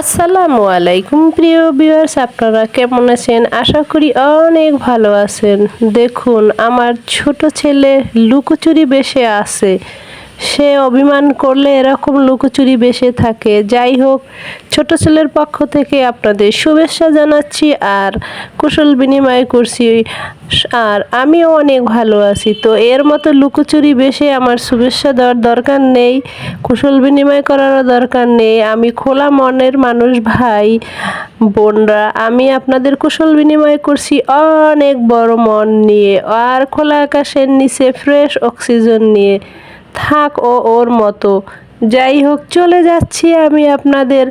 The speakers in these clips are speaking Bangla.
আসসালামু আলাইকুম প্রিয় ভিউয়ার্স আপনারা কেমন আছেন? আশা করি অনেক ভালো আছেন। দেখুন, আমার ছোট ছেলে লুকোচুরি বেশে আছে। সে অভিমান করলে এরকম লুকোচুরি বেশে থাকে। যাই হোক, ছোট ছেলের পক্ষ থেকে আপনাদের শুভেচ্ছা জানাচ্ছি আর কুশল বিনিময় করছি। আর আমিও অনেক ভালো আছি। তো এর মতো লুকোচুরি বেশে আমার শুভেচ্ছা দেওয়ার দরকার নেই, কুশল বিনিময় করারও দরকার নেই। আমি খোলা মনের মানুষ ভাই, বোনরা। আমি আপনাদের কুশল বিনিময় করছি অনেক বড় মন নিয়ে। আর খোলা আকাশের নিচে ফ্রেশ অক্সিজেন নিয়ে। থাক ও ওর মতো। যাই হোক চলে যাচ্ছি আমি আপনাদের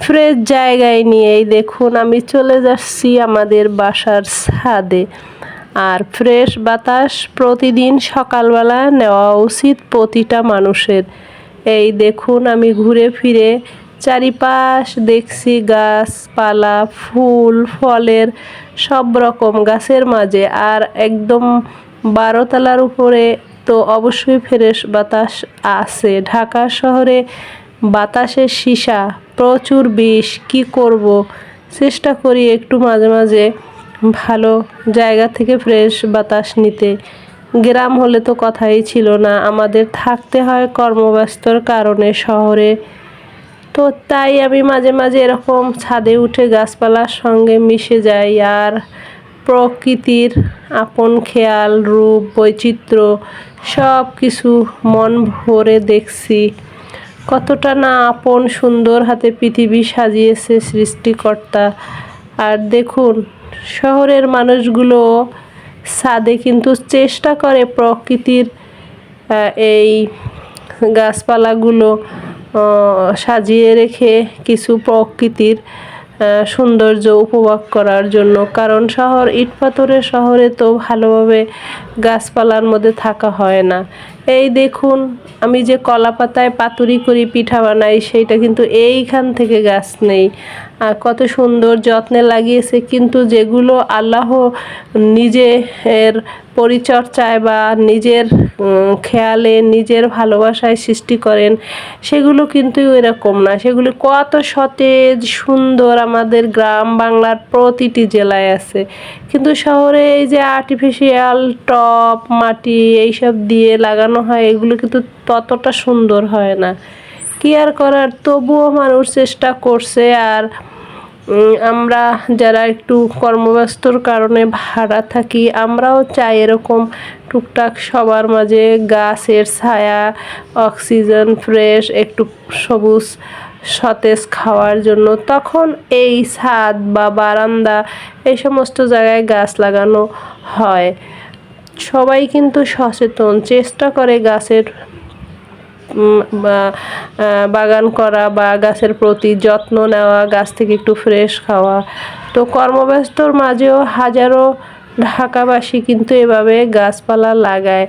ফ্রেশ জায়গায় নিয়েই। দেখুন, আমি চলে যাচ্ছি আমাদের বাসার ছাদে। আর ফ্রেশ বাতাস প্রতিদিন সকালবেলা নেওয়া উচিত প্রতিটা মানুষের। এই দেখুন, আমি ঘুরে ফিরে চারিপাশ দেখছি গাছপালা, ফুল, ফলের সব রকম গাছের মাঝে। আর একদম বারোতলার উপরে তো অবশ্যই ফ্রেশ বাতাস আছে। ঢাকা শহরে বাতাসের সীসা, প্রচুর বিষ, কি করব? চেষ্টা করি একটু মাঝে মাঝে ভালো জায়গা থেকে ফ্রেশ বাতাস নিতে। গ্রাম হলে তো কথাই ছিল না, আমাদের থাকতে হয় কর্মব্যস্তর কারণে শহরে। তো তাই আমি মাঝে মাঝে এরকম ছাদে উঠে গাছপালার সঙ্গে মিশে যাই, আর প্রকৃতির আপন খেয়াল, রূপ, বৈচিত্র্য সব কিছু মন ভরে দেখছি। কতটা না আপন সুন্দর হাতে পৃথিবী সাজিয়েছে সৃষ্টিকর্তা। আর দেখুন, শহরের মানুষগুলো ছাদে কিন্তু চেষ্টা করে প্রকৃতির এই গাছপালাগুলো সাজিয়ে রেখে কিছু প্রকৃতির সৌন্দর্য উপভোগ করার জন্য। কারণ শহর ইট পাথরের শহরে তো ভালোভাবে গাছপালার মধ্যে থাকা হয় না। এই দেখুন, আমি যে কলা পাতায় পাতুরি করি, পিঠা বানাই, সেইটা কিন্তু এইখান থেকে গাছ নেই। আর কত সুন্দর যত্নে লাগিয়েছে। কিন্তু যেগুলো আল্লাহ নিজে এর পরিচর্যায় বা নিজের খেয়ালে, নিজের ভালোবাসায় সৃষ্টি করেন, সেগুলো কিন্তু এরকম না। সেগুলি কত সতেজ, সুন্দর আমাদের গ্রাম বাংলার প্রতিটি জেলায় আছে। কিন্তু শহরে এই যে আর্টিফিশিয়াল টপ মাটি এইসব দিয়ে লাগানো হয়, এগুলো কিন্তু ততটা সুন্দর হয় না। কি আর করার? তবুও মানুষ চেষ্টা করছে আর আমরা যারা একটু কর্মব্যস্তর কারণে ভাড়া থাকি, আমরাও চাই এরকম টুকটাক সবার মাঝে গাছের ছায়া, অক্সিজেন ফ্রেশ, একটু সবুজ সতেজ খাওয়ার জন্য। তখন এই ছাদ বা বারান্দা, এই সমস্ত জায়গায় গাছ লাগানো হয়। সবাই কিন্তু সচেতন, চেষ্টা করে গাছের বাগান করা বা গাছের প্রতি যত্ন নেওয়া, গাছ থেকে একটু ফ্রেশ খাওয়া। তো কর্মব্যস্তর মাঝেও হাজারো ঢাকাবাসী কিন্তু এভাবে গাছপালা লাগায়।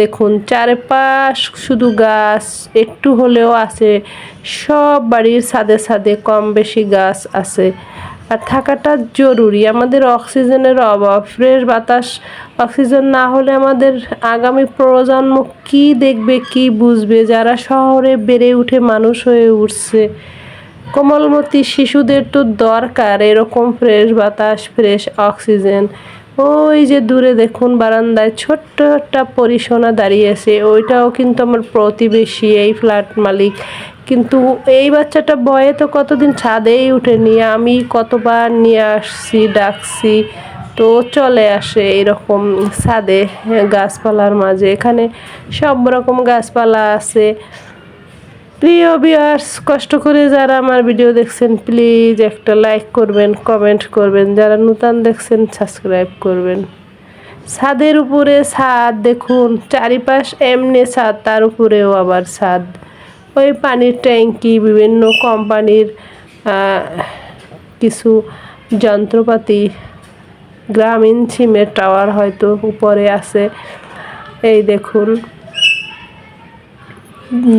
দেখুন, চারপাশ শুধু গাছ, একটু হলেও আছে। সব বাড়ির ছাদে ছাদে কম বেশি গাছ আছে। আর থাকাটা জরুরি। আমাদের অক্সিজেনের অভাব, ফ্রেশ বাতাস, অক্সিজেন না হলে আমাদের আগামী প্রজন্ম কি দেখবে, কি বুঝবে? যারা শহরে বেড়ে উঠে মানুষ হয়ে উঠছে, কোমলমতি শিশুদের তো দরকার এরকম ফ্রেশ বাতাস, ফ্রেশ অক্সিজেন। ওই যে দূরে দেখুন, বারান্দায় ছোট্ট একটা পরিসোনা দাঁড়িয়েছে ওইটাও কিন্তু আমার প্রতিবেশী, এই ফ্ল্যাট মালিক। কিন্তু এই বাচ্চাটা বয়ে তো কতদিন ছাদেই উঠেনি। আমি কতবার নিয়ে আসছি, ডাকছি, তো চলে আসে এরকম ছাদে, গাছপালার মাঝে। এখানে সব রকম গাছপালা আছে। প্রিয় বিয়ার্স কষ্ট করে যারা আমার ভিডিও দেখছেন প্লিজ একটা লাইক করবেন কমেন্ট করবেন। যারা নূতন দেখছেন সাবস্ক্রাইব করবেন। ছাদের উপরে ছাদ, দেখুন, চারিপাশ এমনি ছাদ, তার উপরেও আবার ছাদ। ওই পানির ট্যাঙ্কি, বিভিন্ন কোম্পানির কিছু যন্ত্রপাতি, গ্রামীণ সিমের টাওয়ার হয়তো উপরে আছে। এই দেখুন,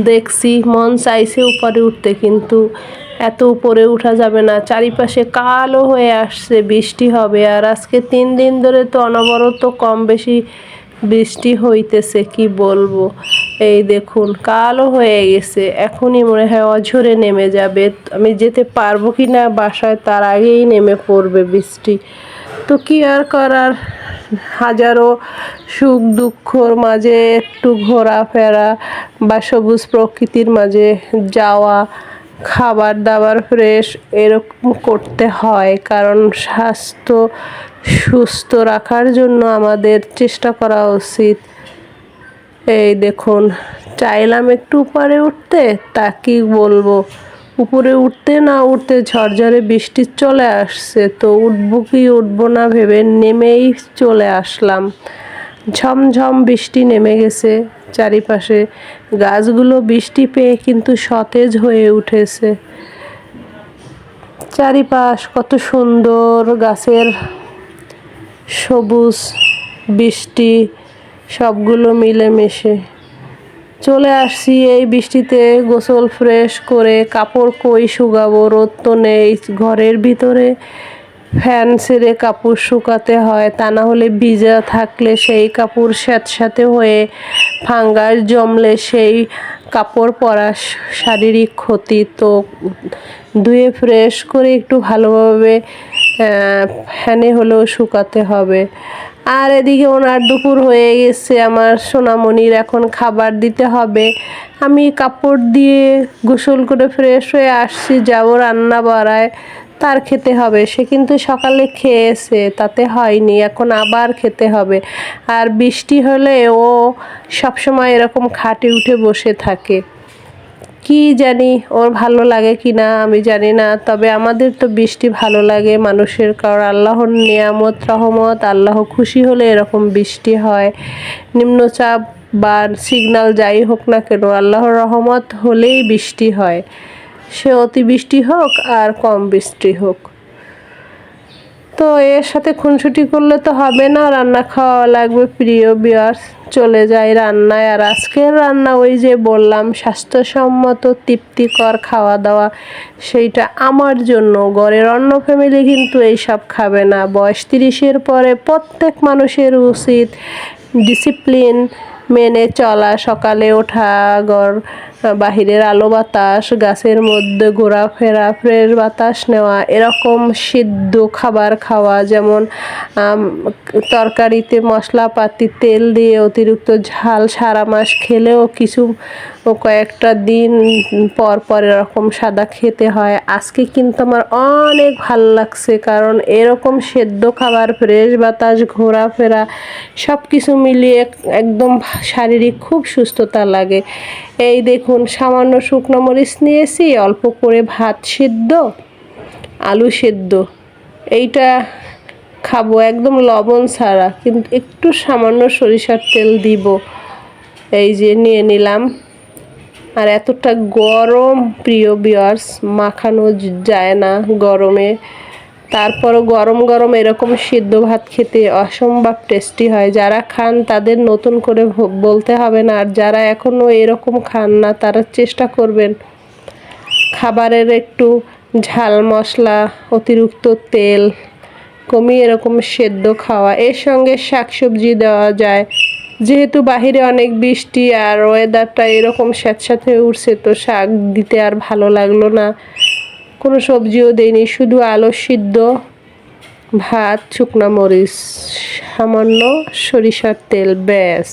দেখছি, মন চাইছে উপরে উঠতে, কিন্তু এত উপরে উঠা যাবে না। চারিপাশে কালো হয়ে আসছে, বৃষ্টি হবে, আর আজকে তিন দিন ধরে তো অনবরত কম বেশি বৃষ্টি হইতেছে, কি বলব? এই দেখুন কালো হয়ে গেছে, এখনই মনে হয় অঝরে নেমে যাবে। আমি যেতে পারব কি না বাসায়, তার আগেই নেমে পড়বে বৃষ্টি। তো কি আর করার? হাজারো সুখ দুঃখর মাঝে একটু ঘোরাফেরা বা সবুজ প্রকৃতির মাঝে যাওয়া খাবার দাবার ফ্রেশ এরকম করতে হয়, কারণ স্বাস্থ্য সুস্থ রাখার জন্য আমাদের চেষ্টা করা উচিত। এই দেখুন, চাইলাম একটু উপরে উঠতে, তা কি বলব? উপরে উঠতে না উঠতে ঝরঝরে বৃষ্টি চলে আসছে, তো উঠবো কি উঠবো না ভেবে নেমেই চলে আসলাম। ঝমঝম বৃষ্টি নেমে গেছে। চারিপাশে গাছগুলো বৃষ্টি পেয়ে কিন্তু সতেজ হয়ে উঠেছে। চারিপাশ কত সুন্দর গাছের সবুজ বৃষ্টি, সবগুলো মিলেমিশে। চলে আসছি এই বৃষ্টিতে গোসল ফ্রেশ করে কাপড় কই শুকাবো, রোদ তো নেই। ঘরের ভিতরে ফ্যান ছেড়ে কাপড় শুকাতে হয়, তা না হলে ভিজা থাকলে সেই কাপড় স্যাঁতস্যাঁতে হয়ে ফাঙ্গাস জমলে সেই কাপড় পরা শারীরিক ক্ষতি। তো ধুয়ে ফ্রেশ করে একটু ভালোভাবে ফ্যানে হলেও শুকাতে হবে। আর এদিকে ওনার দুপুর হয়ে গেছে, আমার সোনামণির এখন খাবার দিতে হবে। আমি কাপড় দিয়ে গোসল করে ফ্রেশ হয়ে আসছি, যাব রান্না বাড়ায় তার খেতে হবে। সে কিন্তু সকালে খেয়েছে, তাতে হয়নি, এখন আবার খেতে হবে। আর বৃষ্টি হলে ও সবসময় এরকম খাটে উঠে বসে থাকে। কি জানি, ওর ভালো লাগে কি না, আমি জানি না। তবে আমাদের তো বৃষ্টি ভালো লাগে, মানুষের কারণ আল্লাহর নিয়ামত, রহমত, আল্লাহ খুশি হলে এরকম বৃষ্টি হয়। নিম্নচাপ বা সিগনাল যাই হোক না কেন, আল্লাহর রহমত হলেই বৃষ্টি হয়। সে অতি বৃষ্টি হোক আর কম বৃষ্টি হোক। তো এর সাথে খুনসুটি করলে তো হবে না, রান্না খাওয়া লাগবে প্রিয় বিয়ার্স চলে যায় রান্নায়। আর আজকের রান্না ওই যে বললাম, স্বাস্থ্যসম্মত, তৃপ্তিকর খাওয়া দাওয়া সেইটা আমার জন্য। গড়ের অন্য ফ্যামিলি কিন্তু এইসব খাবে না। বয়স তিরিশের পরে প্রত্যেক মানুষের উচিত ডিসিপ্লিন মেনে চলা। সকালে ওঠা গড় বাহিরের আলো বাতাস, গাছের মধ্যে ঘোরাফেরা, ফ্রেশ বাতাস নেওয়া, এরকম সিদ্ধ খাবার খাওয়া, যেমন তরকারিতে মশলাপাতি, তেল দিয়ে অতিরিক্ত ঝাল সারা মাস খেলেও কিছু কয়েকটা দিন পর পর এরকম সাদা খেতে হয়। আজকে কিন্তু আমার অনেক ভালো লাগছে, কারণ এরকম সেদ্ধ খাবার, ফ্রেশ বাতাস, ঘোরাফেরা সব কিছু মিলিয়ে একদম শারীরিক খুব সুস্থতা লাগে। এই দেখুন সামান্য শুকনো মরিচ নিয়েছি, অল্প করে ভাত সিদ্ধ, আলু সেদ্ধ। এইটা খাব, একদম লবণ ছাড়া, কিন্তু একটু সামান্য সরিষার তেল দিব। এই যে নিয়ে নিলাম। আর এতটা গরম, প্রিয় বিয়ার্স মাখানো যায় না গরমে। তারপরও গরম গরম এরকম সিদ্ধ ভাত খেতে অসম্ভব টেস্টি হয়। যারা খান তাদের নতুন করে বলতে হবে না। আর যারা এখনও এরকম খান না, তারা চেষ্টা করবেন খাবারের একটু ঝাল মশলা, অতিরিক্ত তেল, কমিয়ে এরকম সেদ্ধ খাওয়া। এর সঙ্গে শাকসবজি দেওয়া যায়। যেহেতু বাহিরে অনেক বৃষ্টি আর ওয়েদারটা এরকম স্যাঁতস্যাঁতে উঠছে তো শাক দিতে আর ভালো লাগল না। কোনো সবজিও দেয়নি শুধু আলো সিদ্ধ, ভাত, শুকনো মরিচ, সামান্য সরিষার তেল, ব্যাস।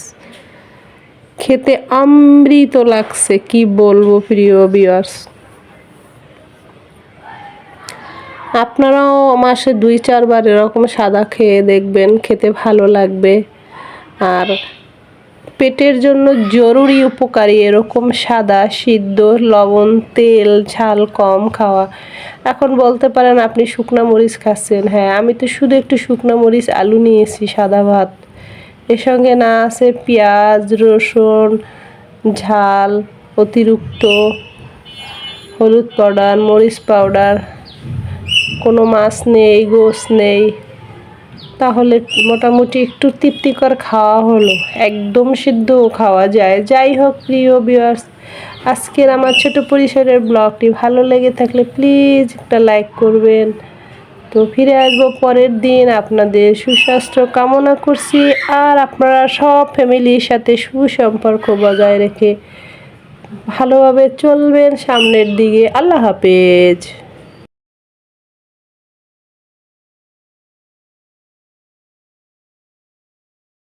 খেতে অমৃত লাগছে, কি বলব প্রিয় বিয়ার্স আপনারাও মাসে দুই, চারবার এরকম সাদা খেয়ে দেখবেন, খেতে ভালো লাগবে। আর পেটের জন্য জরুরি উপকারী এরকম সাদা, সিদ্ধ, লবণ, তেল, ঝাল কম খাওয়া। এখন বলতে পারেন আপনি শুকনা মরিচ খাচ্ছেন। হ্যাঁ আমি তো শুধু একটু শুকনো মরিচ, আলু নিয়েছি, সাদা ভাত। এর সঙ্গে না আছে পেঁয়াজ, রসুন, ঝাল, অতিরিক্ত হলুদ পাউডার, মরিচ পাউডার। কোনো মাছ নেই, গোস নেই। তাহলে মোটামুটি একটু তৃপ্তিকর খাওয়া হলো। একদম সিদ্ধও খাওয়া যায়। যাই হোক, প্রিয় বিয়ার্স আজকের আমার ছোট পরিসরের ব্লগটি ভালো লেগে থাকলে প্লিজ একটা লাইক করবেন। তো ফিরে আসব পরের দিন। আপনাদের সুস্বাস্থ্য কামনা করছি। আর আপনারা সব ফ্যামিলির সাথে সুসম্পর্ক বজায় রেখে ভালোভাবে চলবেন। সামনের দিকে আল্লাহ হাফেজ।